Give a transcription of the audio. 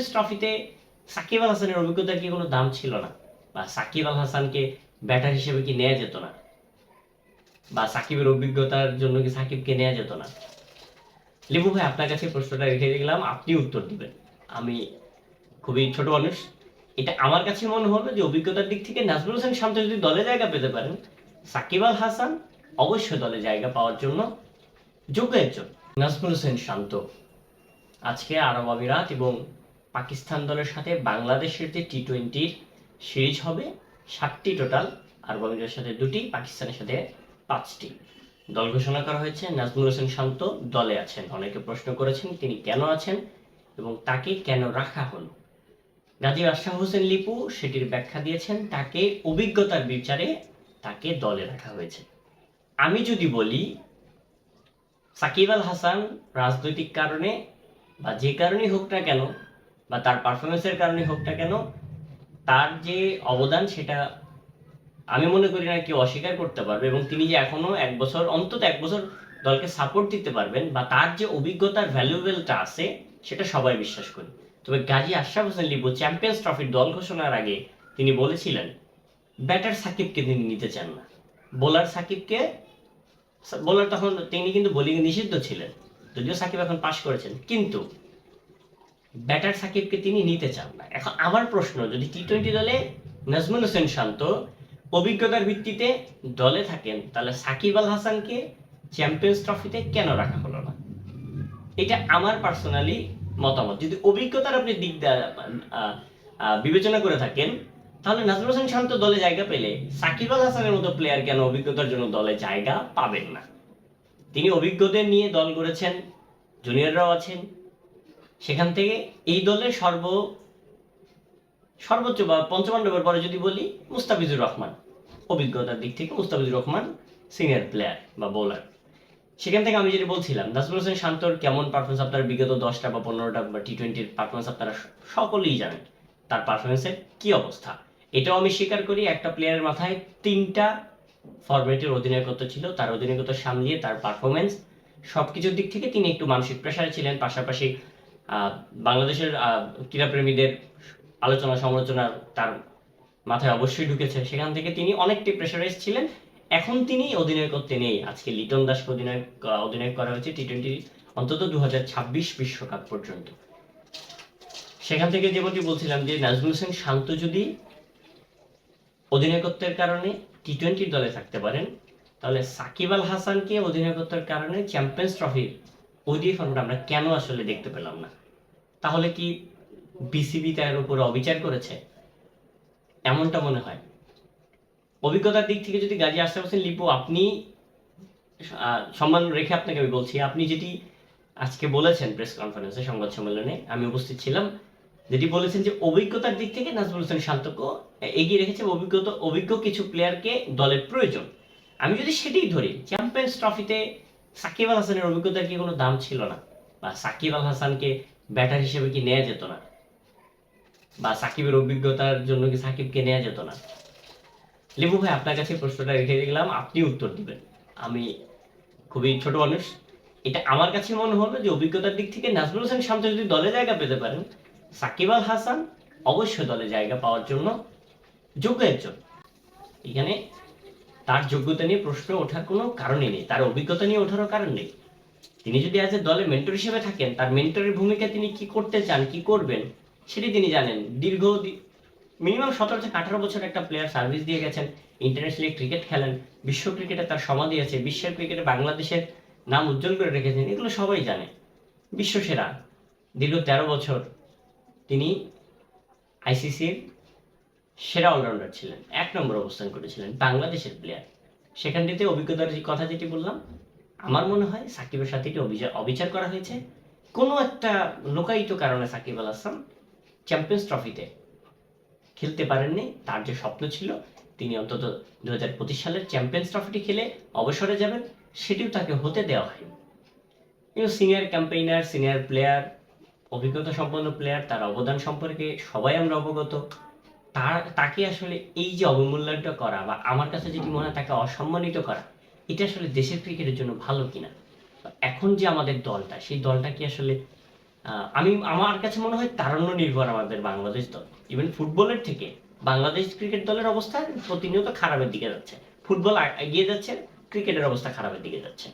Champions ট্রফিতে সাকিব আল হাসানের অভিজ্ঞতার কি কোনো দাম ছিল না? বা সাকিব আল হাসানকে ব্যাটার হিসেবে কি নেওয়া যেত না? বা সাকিবের অভিজ্ঞতার জন্য কি সাকিবকে নেওয়া যেত না? লেবু ভাই, আপনার কাছে প্রশ্নটা রেখে দিলাম আপনি উত্তর দিবেন। আমি খুবই ছোট মানুষ। এটা আমার কাছে মনে হলো যে অভিজ্ঞতার দিক থেকে নাজমুল হোসেন শান্ত যদি দলে জায়গা পেতে পারেন, সাকিব আল হাসান অবশ্যই দলে জায়গা পাওয়ার জন্য যোগ্য একজন। নাজমুল হোসেন শান্ত। আজকে আরব আমিরাত এবং পাকিস্তান দলের সাথে বাংলাদেশের যে টি টোয়েন্টির সিরিজ হবে, সাতটি টোটাল আর আমিরাতের সাথে দুটি, পাকিস্তানের সাথে পাঁচটি। দল ঘোষণা করা হয়েছে, নাজমুল হোসেন শান্ত দলে আছেন। অনেকে প্রশ্ন করেছেন তিনি কেন আছেন এবং তাকে কেন রাখা হলো। গাজী আশরাফ হোসেন লিপু সেটির ব্যাখ্যা দিয়েছেন, তাকে অভিজ্ঞতার বিচারে তাকে দলে রাখা হয়েছে। আমি যদি বলি, সাকিব আল হাসান রাজনৈতিক কারণে বা যে কারণেই হোক না কেন বা তার পারফরমেন্সের কারণে হোক না কেন, তার যে অবদান সেটা আমি মনে করি না কেউ অস্বীকার করতে পারবে এবং তিনি যে এখনও এক বছর, অন্তত এক বছর দলকে সাপোর্ট দিতে পারবেন বা তার যে অভিজ্ঞতার ভ্যালুয়েবলটা আছে, সেটা সবাই বিশ্বাস করি। তবে গাজী আশরাফ হোসেন লিপু চ্যাম্পিয়ন্স ট্রফির দল ঘোষণার আগে তিনি বলেছিলেন ব্যাটার সাকিবকে তিনি নিতে চান না। বোলার সাকিবকে বোলার তখন, তিনি কিন্তু বোলিং নিষিদ্ধ ছিলেন। যদিও সাকিব এখন পাশ করেছেন, কিন্তু ব্যাটার সাকিবকে তিনি নিতে চান না। এখন আমার প্রশ্ন, যদি টি টোয়েন্টি দলে নাজমুল হোসেন শান্ত অভিজ্ঞতার ভিত্তিতে দলে থাকেন, তাহলে সাকিব আল হাসানকে চ্যাম্পিয়ন্স ট্রফিতে কেন রাখা হলো না? এটা আমার পার্সোনালি মতামত। যদি অভিজ্ঞতার আপনি দিক বিবেচনা করে থাকেন, তাহলে নাজমুল হোসেন শান্ত দলে জায়গা পেলে সাকিব আল হাসানের মতো প্লেয়ার কেন অভিজ্ঞতার জন্য দলে জায়গা পাবেন না? তিনি অভিজ্ঞদের নিয়ে দল গড়েছেন জুনিয়ররাও আছেন সেখান থেকে এই দলের সর্ব, সর্বোচ্চ বা পঞ্চমান্ডবের পরে যদি বলি, মুস্তাফিজুর রহমান, অভিজ্ঞতার দিক থেকে মুস্তাফিজুর রহমান সিনিয়র প্লেয়ার বা বোলার সেখান থেকে আমি যেটা বলছিলাম, নাজমুল হোসেন শান্তর কেমন পারফরমেন্স আপনার বিগত দশটা বা পনেরোটা বা টি টোয়েন্টির পারফরমেন্স আপনারা সকলেই জানেন, তার পারফরমেন্সের কি অবস্থা? এটাও আমি স্বীকার করি, একটা প্লেয়ারের মাথায় তিনটা ফরম্যাটের অধিনায়কত্ব ছিল, তার অধিনায়কত্ব সামলিয়ে তার পারফরমেন্স সব কিছুর দিক থেকে তিনি একটু মানসিক প্রেশারে ছিলেন, পাশাপাশি বাংলাদেশের ক্রীড়াপ্রেমীদের আলোচনা, সমালোচনা তার মাথায় অবশ্যই ঢুকেছে। সেখান থেকে তিনি অনেকটাই প্রেশারাইজ ছিলেন। এখন তিনি অধিনায়কত্বে নেই। আজকে লিটন দাসকে অধিনায়ক অধিনায়ক করা হয়েছে টি টোয়েন্টি অন্তত দু বিশ্বকাপ পর্যন্ত। সেখান থেকে যেমনটি বলছিলাম যে নাজমুল হোসেন শান্ত যদি অধিনায়কত্বের কারণে টি টোয়েন্টির দলে থাকতে পারেন, তাহলে সাকিব আল হাসানকে অধিনায়কত্বের কারণে চ্যাম্পিয়ন্স ট্রফির ওডিআই ফর্মটা আমরা কেন আসলে দেখতে পেলাম না? তাহলে কি বিসিবি তার উপরে অবিচার করেছে? এমনটা মনে হয়। অভিজ্ঞতার দিক থেকে যদি গাজী আশরাফ হোসেন লিপু, আপনি সম্মান রেখে আপনাকে আমি বলছি, আপনি যেটি আজকে বলেছেন প্রেস কনফারেন্সে সংবাদ সম্মেলনে, আমি উপস্থিত ছিলাম, যেটি বলেছেন যে অভিজ্ঞতার দিক থেকে নাজমুল হোসেন শান্তকে এগিয়ে রেখেছে, অভিজ্ঞতা, অভিজ্ঞ কিছু প্লেয়ারকে দলের প্রয়োজন। আমি যদি সেটাই ধরি চ্যাম্পিয়ন্স ট্রফিতে সাকিব আল হাসানের অভিজ্ঞতার কি কোনো দাম ছিল না? বা সাকিব আল হাসানকে ব্যাটার হিসেবে কি নেওয়া যেত না? বা সাকিবের অভিজ্ঞতার জন্য কি সাকিবকে নেওয়া যেত না? লেবু ভাই, আপনার কাছে প্রশ্নটা রেখে দিলাম, আপনি উত্তর দিবেন। আমি খুবই ছোট মানুষ। এটা আমার কাছে মনে হলো যে অভিজ্ঞতার দিক থেকে নাজমুল হোসেন শান্ত যদি দলে জায়গা পেতে পারেন, সাকিব আল হাসান অবশ্যই দলে জায়গা পাওয়ার জন্য যোগ্য একজন। এখানে তার যোগ্যতা নিয়ে প্রশ্ন ওঠার কোনো কারণই নেই, তার অভিজ্ঞতা নিয়ে ওঠারও কারণ নেই। তিনি যদি আজ দলে মেন্টর হিসেবে থাকেন, তার মেন্টরের ভূমিকা তিনি কি করতে চান, কি করবেন, সেটি তিনি জানেন। দীর্ঘ মিনিমাম সতেরো থেকে আঠারো বছর একটা প্লেয়ার সার্ভিস দিয়ে গেছেন ইন্টারন্যাশনালি ক্রিকেট খেলেন, বিশ্ব ক্রিকেটে তার সমাধি আছে, বিশ্বের ক্রিকেটে বাংলাদেশের নাম উজ্জ্বল করে রেখেছেন, এগুলো সবাই জানে। বিশ্ব সেরা। দীর্ঘ তেরো বছর তিনি আইসিসির সেরা অলরাউন্ডার ছিলেন, এক নম্বর অবস্থান করেছিলেন, বাংলাদেশের প্লেয়ার সেখান থেকে অভিজ্ঞতার কথা যেটি বললাম আমার মনে হয় সাকিবের সাথে এটি অবিচার অবিচার করা হয়েছে। কোনো একটা লোকায়িত কারণে সাকিব আল হাসান চ্যাম্পিয়ন্স ট্রফিতে খেলতে পারেননি। তার যে স্বপ্ন ছিল, তিনি অন্তত দু হাজার পঁচিশ সালের চ্যাম্পিয়ন্স ট্রফিটি খেলে অবসরে যাবেন, সেটিও তাকে হতে দেওয়া হয়নি। কিন্তু সিনিয়র ক্যাম্পেইনার, সিনিয়র প্লেয়ার, অভিজ্ঞতা সম্পন্ন প্লেয়ার, তার অবদান সম্পর্কে সবাই আমরা অবগত। তার, তাকে আসলে এই যে অবমূল্যায়নটা করা বা আমার কাছে যেটি মনে হয় তাকে অসম্মানিত করা এটা আসলে দেশের ক্রিকেটের জন্য ভালো কিনা? এখন যে আমাদের দলটা, সেই দলটা কি আসলে আমি, আমার কাছে মনে হয় তারণ্য নির্ভর আমাদের বাংলাদেশ দল। ইভেন ফুটবলের থেকে বাংলাদেশ ক্রিকেট দলের অবস্থা প্রতিনিয়ত খারাপের দিকে যাচ্ছে। ফুটবল এগিয়ে যাচ্ছে, ক্রিকেটের অবস্থা খারাপের দিকে যাচ্ছে।